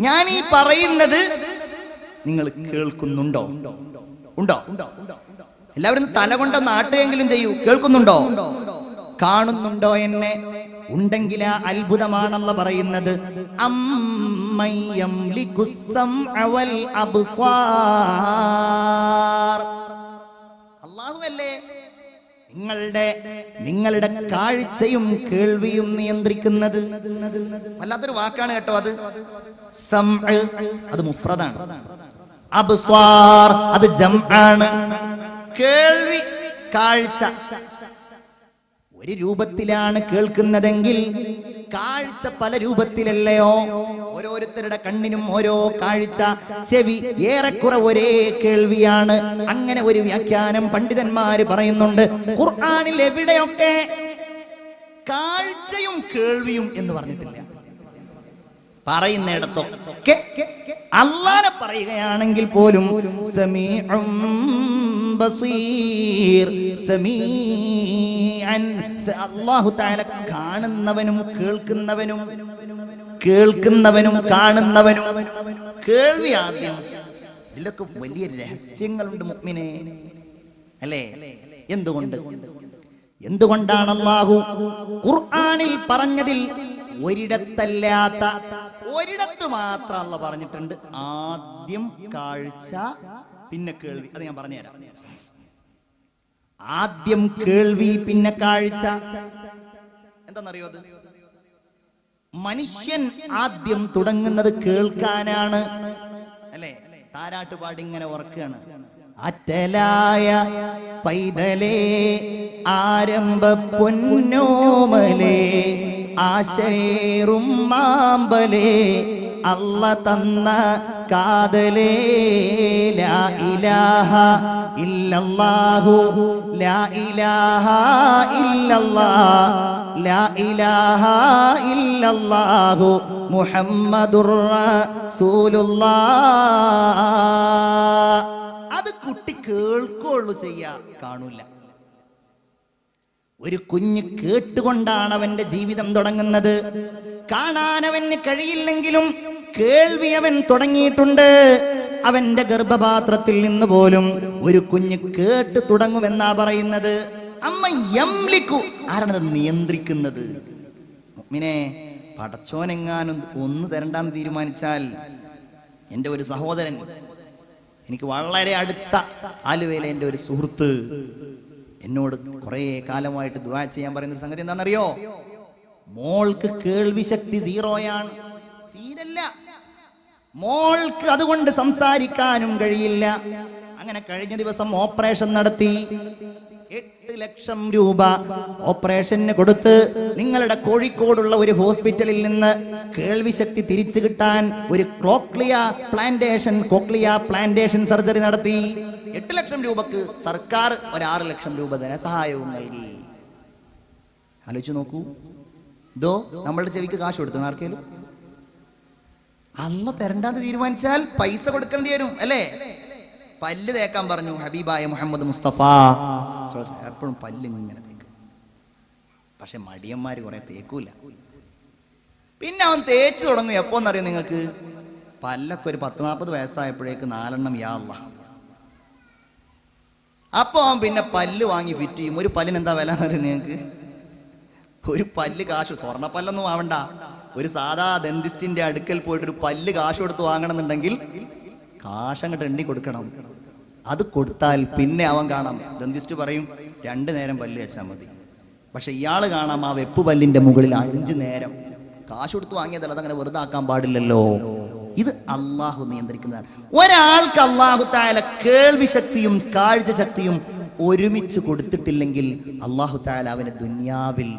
ഞാൻ ഈ പറയുന്നത് നിങ്ങൾ കേൾക്കുന്നുണ്ടോ? ഉണ്ടോ? എല്ലാവരും തല കൊണ്ട നാട്ടുകെങ്കിലും ചെയ്യൂ. കേൾക്കുന്നുണ്ടോ? കാണുന്നുണ്ടോ എന്നെ? ഉണ്ടെങ്കിൽ ആ അത്ഭുതമാണെന്ന് പറയുന്നത്. അള്ളാഹുവല്ലേ? നിങ്ങളുടെ നിങ്ങളുടെ കാഴ്ചയും കേൾവിയും നിയന്ത്രിക്കുന്നത്. വല്ലാത്തൊരു വാക്കാണ് കേട്ടോ അത്. അത് മുഫ്രദാണ്. അബ്സ്വാർ അത് ജംആണ്. കേൾവി കാഴ്ച. ഒരു രൂപത്തിലാണ് കേൾക്കുന്നതെങ്കിൽ കാഴ്ച പല രൂപത്തിലല്ലയോ? ഓരോരുത്തരുടെ കണ്ണിനും ഓരോ കാഴ്ച ചെവി ഏറെക്കുറെ ഒരേ കേൾവിയാണ്. അങ്ങനെ ഒരു വ്യാഖ്യാനം പണ്ഡിതന്മാര് പറയുന്നുണ്ട്. ഖുർആാനിൽ എവിടെയൊക്കെ കാഴ്ചയും കേൾവിയും എന്ന് പറഞ്ഞിട്ടില്ല. പറയുന്നിടത്തൊക്കെ. അള്ളാനെ പറയുകയാണെങ്കിൽ പോലും സമീഉം ബസീർ സമീഅൻ. അല്ലാഹു തആല കാണുന്നവനും കേൾക്കുന്നവനും കേൾക്കുന്നവനും കാണുന്നവനും. കേൾവി ആദ്യം. ഇതിലൊക്കെ വലിയ രഹസ്യങ്ങളുണ്ട് മുഅ്മിനെ. അല്ലേ? എന്തുകൊണ്ട്? എന്തുകൊണ്ടാണ് അള്ളാഹു ഖുർആനിൽ പറഞ്ഞതിൽ ഒരിടത്തല്ലാത്ത ഒരിടത്ത് മാത്രം അല്ല പറഞ്ഞിട്ടുണ്ട്. ആദ്യം കാഴ്ച പിന്നെ കേൾവി. അത് ഞാൻ പറഞ്ഞുതരാം. ആദ്യം കേൾവി പിന്നെ കാഴ്ച. എന്താണെന്നറിയോ അത്? മനുഷ്യൻ ആദ്യം തുടങ്ങുന്നത് കേൾക്കാനാണ്. അല്ലേ? താരാട്ടുപാടി ഇങ്ങനെ ഓർക്കുകയാണ്. അറ്റലായ പൈതലേ ആരംഭ പൊന്നോമലേ ആശയേറും മാമ്പലേ അല്ല തന്ന ലാ ഇലാഹ ഇല്ലല്ലാഹു ലാ ഇലാഹ ഇല്ലല്ലാഹ് ലാ ഇലാഹ ഇല്ലല്ലാഹു മുഹമ്മദുർ അത് കുട്ടി കേൾക്കുള്ളൂ ചെയ്യാ കാണൂല. ഒരു കുഞ്ഞ് കേട്ടുകൊണ്ടാണ് അവന്റെ ജീവിതം തുടങ്ങുന്നത്. കാണാൻ അവന് കഴിയില്ലെങ്കിലും കേൾവി അവൻ തുടങ്ങിയിട്ടുണ്ട്. അവന്റെ ഗർഭപാത്രത്തിൽ നിന്ന് പോലും ഒരു കുഞ്ഞ് കേട്ട് തുടങ്ങുമെന്നാ പറയുന്നത്. അമ്മ യംലിക്കു. ആരാണത് നിയന്ത്രിക്കുന്നത്? മിനെ പടച്ചോനെങ്ങാനും ഒന്ന് തരണ്ടാന്ന് തീരുമാനിച്ചാൽ എന്റെ ഒരു സഹോദരൻ എനിക്ക് വളരെ അടുത്ത ആലുവയിലെ എന്റെ ഒരു സുഹൃത്ത് എന്നോട് കുറേ കാലമായിട്ട് ദുആ ചെയ്യാൻ പറയുന്ന ഒരു സംഗതി എന്താണെന്നറിയോ? മോൾക്ക് കേൾവി ശക്തി സീറോയാണ്. മോൾക്ക് അതുകൊണ്ട് സംസാരിക്കാനും കഴിയില്ല. അങ്ങനെ കഴിഞ്ഞ ദിവസം ഓപ്പറേഷൻ നടത്തി. എട്ട് ലക്ഷം രൂപ ഓപ്പറേഷന് കൊടുത്ത് നിങ്ങളുടെ കോഴിക്കോടുള്ള ഒരു ഹോസ്പിറ്റലിൽ നിന്ന് കേൾവിശക്തി തിരിച്ചു കിട്ടാൻ ഒരു cochlea plantation cochlea plantation surgery നടത്തി. എട്ട് ലക്ഷം രൂപക്ക് സർക്കാർ ഒരു ആറ് ലക്ഷം രൂപ ധനസഹായവും നൽകി. ആലോചിച്ചു നോക്കൂ. ഇതോ നമ്മളുടെ ചെവിക്ക് കാശ് കൊടുത്തു? ആർക്കേലും? അല്ല തരണ്ടാന്ന് തീരുമാനിച്ചാൽ പൈസ കൊടുക്കേണ്ടി വരും അല്ലേ? പല്ല് തേക്കാൻ പറഞ്ഞു ഹബീബായ മുഹമ്മദ് മുസ്തഫ. എപ്പോഴും പല്ല് ഇങ്ങനെ തേക്കും. പക്ഷെ മടിയന്മാര് കുറെ തേക്കൂല. പിന്നെ അവൻ തേച്ചു തുടങ്ങും. എപ്പോന്നറിയോ നിങ്ങൾക്ക്? പല്ലൊക്കെ ഒരു പത്ത് നാൽപ്പത് വയസ്സായപ്പോഴേക്ക് നാലെണ്ണം യാള്ള അല്ലാ അപ്പൊ അവൻ പിന്നെ പല്ല് വാങ്ങി ഫിറ്റ് ചെയ്യും. ഒരു പല്ലിന് എന്താ വില എന്നറിയോ നിങ്ങൾക്ക്? ഒരു പല്ല് കാശ് സ്വർണ പല്ലൊന്നും ആവണ്ട ഒരു സാധാ ദന്തിസ്റ്റിന്റെ അടുക്കൽ പോയിട്ട് ഒരു പല്ല് കാശ് കൊടുത്ത് വാങ്ങണമെന്നുണ്ടെങ്കിൽ കാശ് അങ്ങോട്ട് എണ്ണി കൊടുക്കണം. അത് കൊടുത്താൽ പിന്നെ അവൻ കാണാം. ദന്തിസ്റ്റ് പറയും രണ്ടു നേരം പല്ല് വെച്ചാൽ മതി. പക്ഷെ ഇയാൾ കാണാം ആ വെപ്പ് പല്ലിന്റെ മുകളിൽ അഞ്ചു നേരം. കാശ് കൊടുത്ത് വാങ്ങിയതല്ല അതങ്ങനെ വെറുതെ ആക്കാൻ പാടില്ലല്ലോ. ഇത് അള്ളാഹു നിയന്ത്രിക്കുന്നതാണ്. ഒരാൾക്ക് അള്ളാഹു താല കേൾവി ശക്തിയും കാഴ്ച ശക്തിയും ഒരുമിച്ച് കൊടുത്തിട്ടില്ലെങ്കിൽ അള്ളാഹു താല അവന് ദുന്യാവിൽ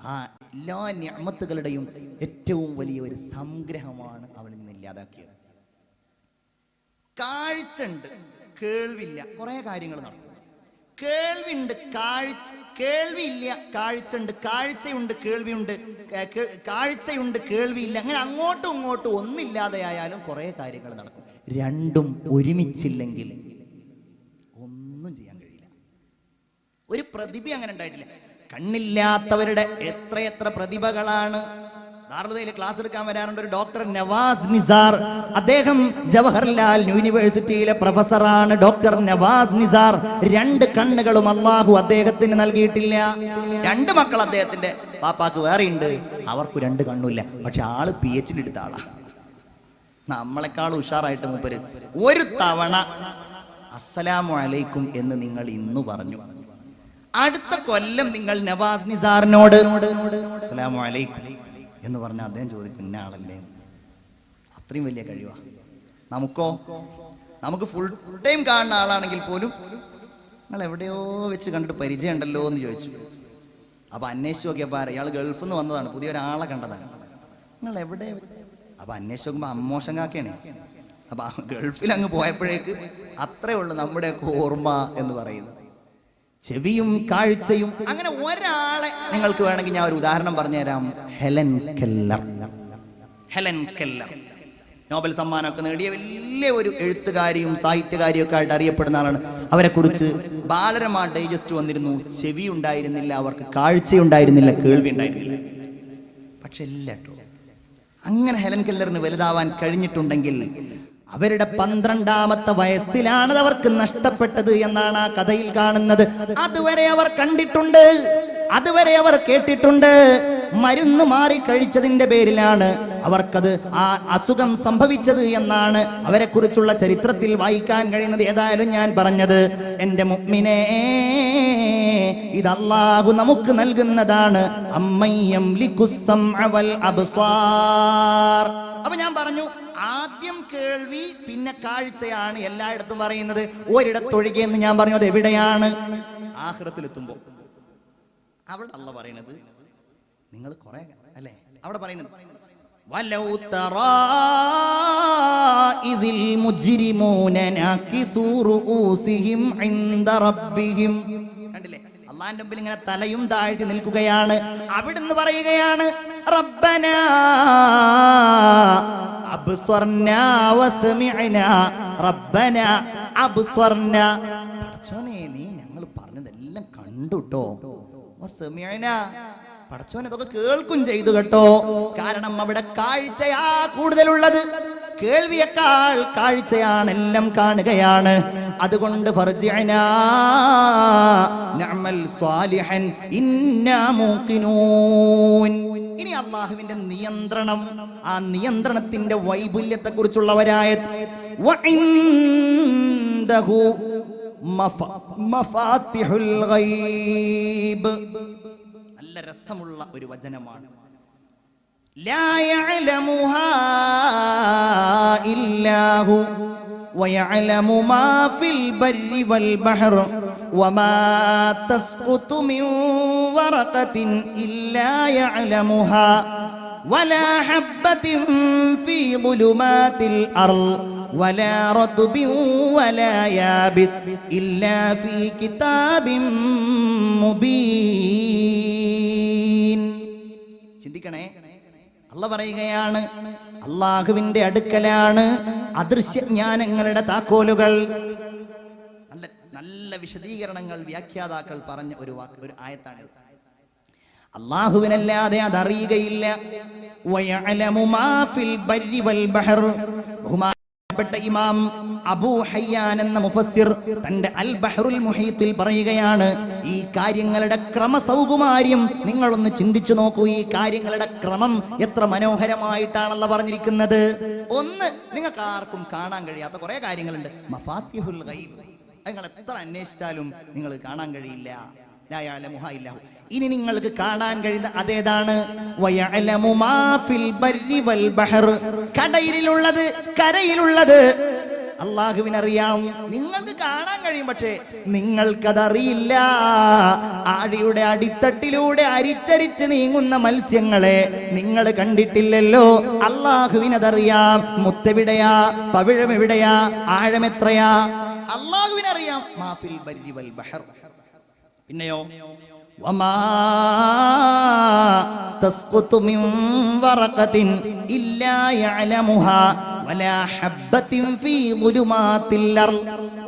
ആ എല്ലാ ഞാമത്തുകളുടെയും ഏറ്റവും വലിയ ഒരു സംഗ്രഹമാണ് അവൾ നിന്ന് ഇല്ലാതാക്കിയത്. കാഴ്ച ഉണ്ട് കേൾവില്ല കുറെ കാര്യങ്ങൾ നടക്കും. കേൾവിണ്ട് കാഴ്ച കേൾവിയില്ല കാഴ്ച ഉണ്ട് കാഴ്ചയുണ്ട് കേൾവിയുണ്ട് കാഴ്ചയുണ്ട് കേൾവിയില്ല അങ്ങനെ അങ്ങോട്ടും ഇങ്ങോട്ടും ഒന്നില്ലാതെ ആയാലും കുറെ കാര്യങ്ങൾ നടക്കും. രണ്ടും ഒരുമിച്ചില്ലെങ്കിൽ ഒന്നും ചെയ്യാൻ കഴിയില്ല. ഒരു പ്രതിഭ അങ്ങനെ ഉണ്ടായിട്ടില്ല. കണ്ണില്ലാത്തവരുടെ എത്രയെത്ര പ്രതിഭകളാണ്. ദാറുദയിൽ ക്ലാസ് എടുക്കാൻ വരാറുണ്ട് ഒരു ഡോക്ടർ നവാസ് നിസാർ. അദ്ദേഹം ജവഹർലാൽ യൂണിവേഴ്സിറ്റിയിലെ പ്രൊഫസറാണ് ഡോക്ടർ നവാസ് നിസാർ. രണ്ട് കണ്ണുകളും അള്ളാഹു അദ്ദേഹത്തിന് നൽകിയിട്ടില്ല. രണ്ട് മക്കൾ അദ്ദേഹത്തിന്റെ പാപ്പാക്ക് വേറെയുണ്ട്. അവർക്ക് രണ്ട് കണ്ണുമില്ല. പക്ഷെ ആൾ പി എച്ച് ഡി എടുത്ത ആളാ. നമ്മളെക്കാൾ ഉഷാറായിട്ട് മൂപ്പര്. ഒരു തവണ അസ്സലാമു അലൈക്കും എന്ന് നിങ്ങൾ ഇന്ന് പറഞ്ഞു. അടുത്ത കൊല്ലം നിങ്ങൾ നവാസ് നിസാറിനോട് എന്ന് പറഞ്ഞ അദ്ദേഹം ചോദിക്കും ആളല്ലേ? അത്രയും വലിയ കഴിവാ. നമുക്കോ? നമുക്ക് ഫുൾ ടൈം കാണുന്ന ആളാണെങ്കിൽ പോലും നിങ്ങൾ എവിടെയോ വെച്ച് കണ്ടിട്ട് പരിചയം ഉണ്ടല്ലോ എന്ന് ചോദിച്ചു. അപ്പൊ അന്വേഷിച്ച് നോക്കിയപ്പോ ഇയാൾ ഗൾഫിൽ നിന്ന് വന്നതാണ് പുതിയൊരാളെ കണ്ടതാണ്. നിങ്ങൾ എവിടെ അപ്പൊ അന്വേഷിച്ച് നോക്കുമ്പോ അമ്മോശം കാക്കയാണ്. അപ്പൊ ഗൾഫിൽ അങ്ങ് പോയപ്പോഴേക്ക് അത്രേ ഉള്ളൂ നമ്മുടെ ഓർമ്മ എന്ന് പറയുന്നത്. ചെവിയും കാഴ്ചയും അങ്ങനെ ഒരാളെ നിങ്ങൾക്ക് വേണമെങ്കിൽ ഞാൻ ഒരു ഉദാഹരണം പറഞ്ഞുതരാം. Helen Keller. Helen Keller. Nobel സമ്മാനമൊക്കെ നേടിയ വലിയ ഒരു എഴുത്തുകാരിയും സാഹിത്യകാരിയും ഒക്കെ ആയിട്ട് അറിയപ്പെടുന്ന ആളാണ്. അവരെ കുറിച്ച് ബാലരമ ഡൈജസ്റ്റ് വന്നിരുന്നു. ചെവി ഉണ്ടായിരുന്നില്ല അവർക്ക് കാഴ്ചയുണ്ടായിരുന്നില്ല കേൾവി ഉണ്ടായിരുന്നില്ല. പക്ഷെ ഇല്ല കേട്ടോ. അങ്ങനെ ഹെലൻ കെല്ലറിന് വലുതാവാൻ കഴിഞ്ഞിട്ടുണ്ടെങ്കിൽ അവരുടെ പന്ത്രണ്ടാമത്തെ വയസ്സിലാണ് അവർക്ക് നഷ്ടപ്പെട്ടത് എന്നാണ് ആ കഥയിൽ കാണുന്നത്. അതുവരെ അവർ കണ്ടിട്ടുണ്ട്. അതുവരെ അവർ കേട്ടിട്ടുണ്ട്. മരുന്ന് മാറി കഴിച്ചതിന്റെ പേരിലാണ് അവർക്കത് ആ അസുഖം സംഭവിച്ചത് എന്നാണ് അവരെ കുറിച്ചുള്ള ചരിത്രത്തിൽ വായിക്കാൻ കഴിയുന്നത്. ഏതായാലും ഞാൻ പറഞ്ഞത് എന്റെ മുഗ്മിനെ ഇത് നമുക്ക് നൽകുന്നതാണ്. അമ്മയ്യം ലിക്കുസം അവൽ അബ്സ്വാർ അപ്പൊ ഞാൻ പറഞ്ഞു ആദ്യം കേൾവി പിന്നെ കാഴ്ചയാണ് എല്ലായിടത്തും പറയുന്നത്. ഒരിടത്തൊഴികെ എന്ന് ഞാൻ പറഞ്ഞു അത് എവിടെയാണ് ആഹ്റത്തിലെത്തുമ്പോ. അവിടെ അല്ല പറയുന്നത് നിങ്ങൾ കുറെ അല്ലേ? അവിടെ കണ്ടില്ലേ? അള്ളാന്റെ മുമ്പിൽ ഇങ്ങനെ തലയും താഴ്ത്തി നിൽക്കുകയാണ്. അവിടുന്ന് പറയുകയാണ് റബ്ബന അബ്സ്വർന വസ്മിഅനാ റബ്ബന അബ്സ്വർന പടച്ചോനെ നീ ഞങ്ങൾ പറഞ്ഞതെല്ലാം കണ്ടുട്ടോ. വസ്മിഅനാ. പടച്ചോനെ ഇതൊക്കെ കേൾക്കും ചെയ്തു കേട്ടോ. കാരണം അവിടെ കാഴ്ചയാ കൂടുതലുള്ളത്. കേൾവിയേക്കാൾ കാഴ്ചയാണ് എല്ലാം കാണുകയാണ്. അതുകൊണ്ട് ഇനി അള്ളാഹുവിന്റെ നിയന്ത്രണം ആ നിയന്ത്രണത്തിന്റെ വൈപുല്യത്തെ കുറിച്ചുള്ളവരായ നല്ല രസമുള്ള ഒരു വചനമാണ്. ലാ إلا هو ويعلم ما في البر والبحر وما تسقط من ورقة إلا يعلمها ولا حبة في ظلمات الأرض ولا رطب ولا يابس إلا في كتاب مبين ചിന്തിക്കണേ അല്ല പറയുകയാണ് അള്ളാഹുവിന്റെ അടുക്കലാണ് അദൃശ്യ ജ്ഞാനങ്ങളുടെ താക്കോലുകൾ. നല്ല നല്ല വിശദീകരണങ്ങൾ വ്യാഖ്യാതാക്കൾ പറഞ്ഞ ഒരു വാക്ക് ഒരു ആയത്താണ് അള്ളാഹുവിനല്ലാതെ അതറിയുകയില്ല. വയഅലമു ബഹുമാനപ്പെട്ട ഇമാം അബൂ ഹയ്യാൻ എന്ന മുഫസ്സിർ തന്റെ അൽ ബഹ്റുൽ മുഹീത്തിൽ പറയുകയാണ് ഈ കാര്യങ്ങളുടെ ക്രമസൗകുമാര്യം നിങ്ങളൊന്ന് ചിന്തിച്ചു നോക്കൂ. ഈ കാര്യങ്ങളുടെ ക്രമം എത്ര മനോഹരമായിട്ടാണല്ല പറഞ്ഞിരിക്കുന്നത്. ഒന്ന് നിങ്ങൾക്ക് ആർക്കും കാണാൻ കഴിയാത്ത കുറെ കാര്യങ്ങളുണ്ട്. മഫാത്തിഹുൽ ഗൈബ്. നിങ്ങൾ എത്ര അന്വേഷിച്ചാലും നിങ്ങൾ കാണാൻ കഴിയില്ല. ലാ യഅലമുഹ ഇല്ലാ ഹു. ഇനി നിങ്ങൾക്ക് കാണാൻ കഴിയുന്ന അതേതാണ്? കടയിലുള്ളത് കരയിലുള്ളത്. അള്ളാഹുവിനറിയാം. നിങ്ങൾക്ക് കാണാൻ കഴിയും പക്ഷേ നിങ്ങൾക്കതറിയില്ല. ആഴിയുടെ അടിത്തട്ടിലൂടെ അരിച്ചരിച്ച് നീങ്ങുന്ന മത്സ്യങ്ങളെ നിങ്ങൾ കണ്ടിട്ടില്ലല്ലോ. അള്ളാഹുവിനതറിയാം. മുത്തെവിടെയാ? പവിഴം എവിടെയാ ആഴമെത്രയാ? അള്ളാഹുവിനറിയാം. ബഹർ. പിന്നെയോ?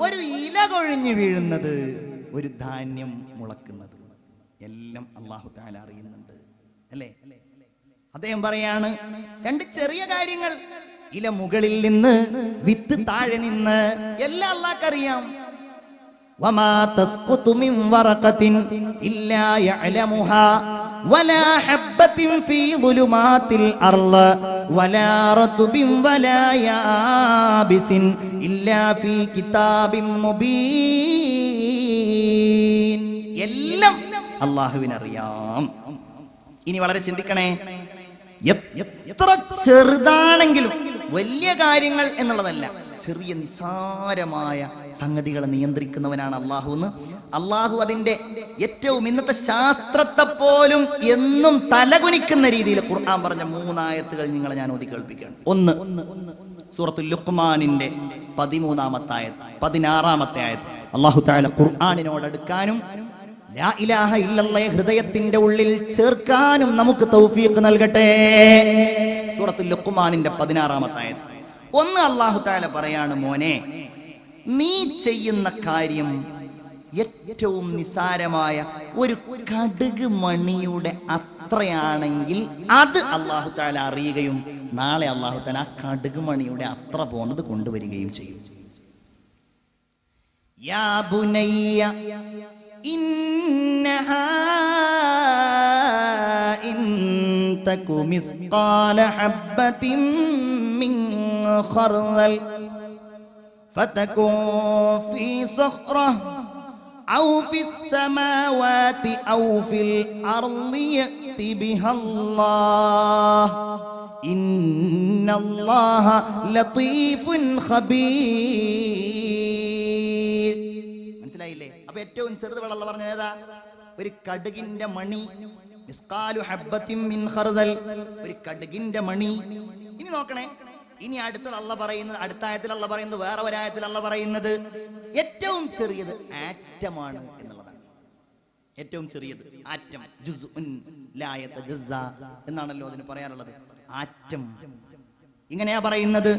ഒരു ഇല കൊഴിഞ്ഞു വീഴുന്നത് ഒരു ധാന്യം മുളക്കുന്നത്. എല്ലാം അല്ലാഹു തആല അറിയുന്നുണ്ട്. അല്ലേ? അദ്ദേഹം പറയാണ് രണ്ട് ചെറിയ കാര്യങ്ങൾ. ഇല മുകളിൽ നിന്ന് വിത്ത് താഴെ നിന്ന് എല്ലാം അള്ളാഹ്ക്കറിയാം وما تسقط من ورقة إلا يعلمها ولا حبة في ظلمات الأرض ولا رطب ولا يابس إلا في كتاب مبين എല്ലാം അള്ളാഹുവിനറിയാം ഇനി വളരെ ചിന്തിക്കണേ എ- എത്ര ചെറുതാണെങ്കിലും വലിയ കാര്യങ്ങൾ എന്നുള്ളതല്ല ചെറിയ നിസാരമായ സംഗതികളെ നിയന്ത്രിക്കുന്നവനാണ് അള്ളാഹു എന്ന് അള്ളാഹു അതിന്റെ ഏറ്റവും ഇന്നത്തെ ശാസ്ത്രത്തെ പോലും എന്നും തലകുനിക്കുന്ന രീതിയിൽ ഖുർആൻ പറഞ്ഞ മൂന്നായത്തുകൾ നിങ്ങളെ ഞാൻ ഓതി കേൾപ്പിക്കുകയാണ്. ഒന്ന് സൂറത്തു ലുഖ്മാനിന്റെ പതിമൂന്നാമത്തെ ആയത്ത് പതിനാറാമത്തെ ആയത്ത്. അള്ളാഹു താല ഖുർആാനിനോട് അടുക്കാനും ഹൃദയത്തിന്റെ ഉള്ളിൽ ചേർക്കാനും നമുക്ക് തൗഫീഖ് നൽകട്ടെ. സൂറത്തുൽ ലുഖ്മാനിന്റെ പതിനാറാമത്തെ ആയത്ത്. ഒന്ന് അള്ളാഹു താല പറയാണ് മോനെ നീ ചെയ്യുന്ന കാര്യം ഏറ്റവും നിസാരമായ ഒരു കടുക് മണിയുടെ അത്രയാണെങ്കിൽ അത് അള്ളാഹു താല അറിയുകയും നാളെ അള്ളാഹു താല ആ കടുക് മണിയുടെ അത്ര പോണത് കൊണ്ടുവരികയും ചെയ്യും. യാ ബുനയ്യ ഇന്നഹാ ഇൻ തകു ഹബ്ബതിം خردل فتكن في صخرة أو في السماوات أو في الأرض يأت بها الله إن الله لطيف خبير മനസ്സിലായില്ലേ അപ്പൊ ഏറ്റവും ചെറുത് വെള്ളം പറഞ്ഞത് ഏതാ ഒരു കടുകിന്റെ മണി മിസ്കാലു ഹബ്ബത്തിൻ മിൻ ഖർദൽ ഒരു കടുകിന്റെ മണി ഇനി നോക്കണേ ഇനി അടുത്ത അല്ല പറയുന്നത് അടുത്ത ആയത്തിൽ അല്ല പറയുന്നത് വേറെ ഒരായത്തിൽ അല്ല പറയുന്നത് ഏറ്റവും ചെറിയത് ആറ്റമാണ് എന്നുള്ളതാണ്. ഏറ്റവും ചെറിയത് ആറ്റം ജുസ്ഉൻ ലായത്ത് യതജസ്സ എന്നാണല്ലോ അതിന് പറയാറുള്ളത് ആറ്റം. ഇങ്ങനെയാ പറയുന്നത്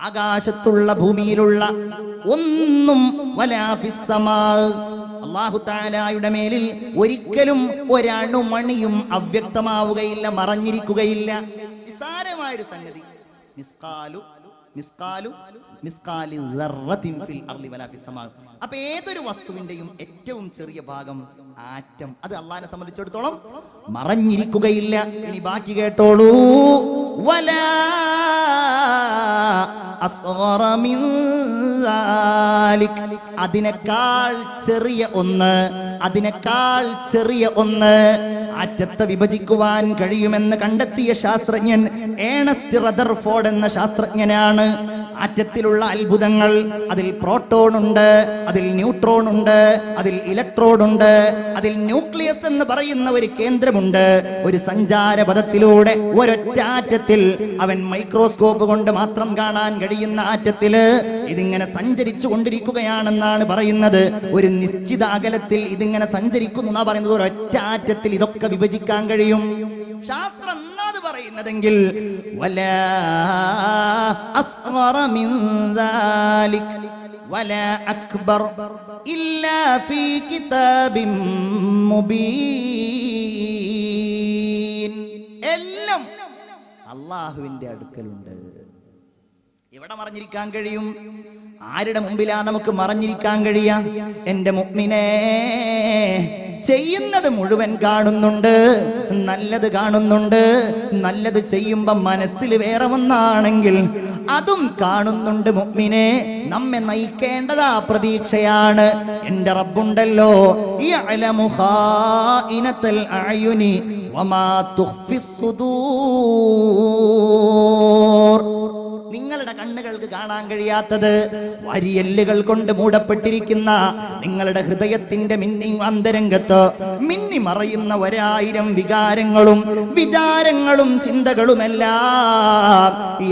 ആകാശത്തുള്ള ഭൂമിയിലുള്ള ഒന്നും വലാ അല്ലാഹു തആലയുടെ മേലിൽ ഒരിക്കലും ഒരണുമണിയും അവ്യക്തമാവുകയില്ല മറഞ്ഞിരിക്കുകയില്ല. നിസാരമായൊരു സംഗതി. മിസ്കാലു മിസ്കാലി ദർറത്തിൻ ഫിൽ അർളി വലാ ഫിസ് സമാ. അപ്പൊ ഏതൊരു വസ്തുവിന്റെയും ഏറ്റവും ചെറിയ ഭാഗം ആറ്റം. അത് അള്ളാഹിനെ സംബന്ധിച്ചിടത്തോളം മറഞ്ഞിരിക്കുകയില്ല. ഇനി ബാക്കി കേട്ടോളൂ. വലാ അതിനേക്കാൾ ചെറിയ ഒന്ന് അതിനേക്കാൾ ചെറിയ ഒന്ന്. അറ്റത്തെ വിഭജിക്കുവാൻ കഴിയുമെന്ന് കണ്ടെത്തിയ ശാസ്ത്രജ്ഞൻ ഏണസ്റ്റ് റദർഫോർഡ് എന്ന ശാസ്ത്രജ്ഞനാണ്. ആറ്റത്തിലുള്ള അത്ഭുതങ്ങൾ. അതിൽ പ്രോട്ടോൺ ഉണ്ട് അതിൽ ന്യൂട്രോൺ ഉണ്ട് അതിൽ ഇലക്ട്രോൺ ഉണ്ട് അതിൽ ന്യൂക്ലിയസ് എന്ന് പറയുന്ന ഒരു കേന്ദ്രമുണ്ട്. ഒരു സഞ്ചാരപഥത്തിലൂടെ ഒരൊറ്റ ആറ്റത്തിൽ അവൻ മൈക്രോസ്കോപ്പ് കൊണ്ട് മാത്രം കാണാൻ കഴിയുന്ന ആറ്റത്തിൽ ഇതിങ്ങനെ സഞ്ചരിച്ചു കൊണ്ടിരിക്കുകയാണെന്നാണ് പറയുന്നത്. ഒരു നിശ്ചിത അകലത്തിൽ ഇതിങ്ങനെ സഞ്ചരിക്കുന്നു എന്നാ പറയുന്നത്. ഒരൊറ്റ ആറ്റത്തിൽ ഇതൊക്കെ വിഭജിക്കാൻ കഴിയും. ശാസ്ത്രം പറയുന്നതെങ്കിൽ അക്ബർ ഇല്ലാ ഫീ കിതാബിൻ മുബീൻ. എല്ലാം അള്ളാഹുവിന്റെ അടുക്കലുണ്ട്. എവിടെ മറിഞ്ഞിരിക്കാൻ കഴിയും? ആരുടെ മുമ്പിലാ നമുക്ക് മറിഞ്ഞിരിക്കാൻ കഴിയാ? എന്റെ മുഗ്മിനെ ചെയ്യുന്നത് മുഴുവൻ കാണുന്നുണ്ട്. നല്ലത് കാണുന്നുണ്ട്. നല്ലത് ചെയ്യുമ്പോ മനസ്സിൽ വേറെ ഒന്നാണെങ്കിൽ അതും കാണുന്നുണ്ട് മുഗ്മിനെ. നമ്മെ നയിക്കേണ്ടത് ആ പ്രതീക്ഷയാണ്. എന്റെ റബ്ബുണ്ടല്ലോ. യഅലമു ഖായിനത്തൽ അഅയുനി വമാ നിങ്ങളുടെ കണ്ണുകൾക്ക് കാണാൻ കഴിയാത്തത് വരിയല്ലുകൾ കൊണ്ട് മൂടപ്പെട്ടിരിക്കുന്ന നിങ്ങളുടെ ഹൃദയത്തിന്റെ മിന്നി അന്തരംഗത്ത് മിന്നി മറയുന്ന ഒരായിരം വികാരങ്ങളും വിചാരങ്ങളും ചിന്തകളുമെല്ലാം.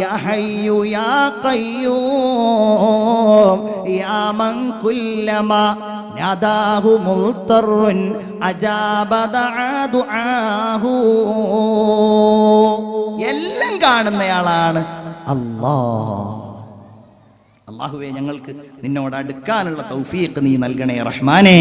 എല്ലാം കാണുന്നയാളാണ്. അല്ലാ അള്ളാഹുവെ ഞങ്ങൾക്ക് നിന്നോട് അടുക്കാനുള്ള തൗഫീഖ് നീ നൽകണേ റഹ്മാനേ.